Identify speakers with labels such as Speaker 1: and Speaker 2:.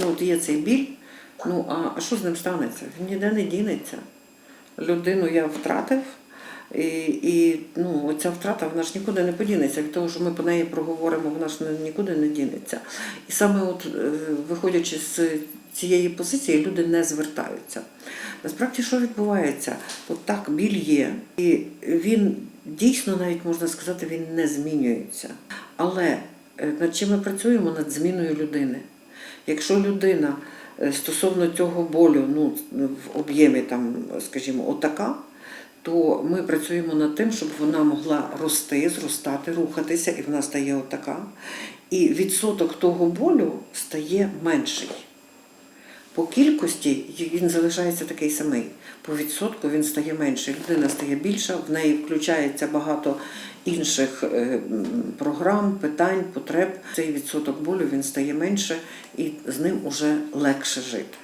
Speaker 1: Ну, от є цей біль, ну а, що з ним станеться? Він ніде не дінеться. Людину я втратив, і, і ну, ця втрата вона ж нікуди не подінеться. Від того, що ми по неї проговоримо, вона ж нікуди не дінеться. І саме от, е, виходячи з цієї позиції, люди не звертаються. Насправді, що відбувається? От так, біль є, і він дійсно навіть можна сказати, він не змінюється. Але е, над чим ми працюємо? Над зміною людини. Якщо людина е, стосовно цього болю ну, в об'ємі, там, скажімо, отака, то ми працюємо над тим, щоб вона могла рости, зростати, рухатися, і вона стає отака. І відсоток того болю стає менший. По кількості він залишається такий самий. По відсотку він стає менший. Людина стає більша, в неї включається багато інших е, програм, питань, потреб. Цей відсоток болю він стає менше і з ним уже легше жити.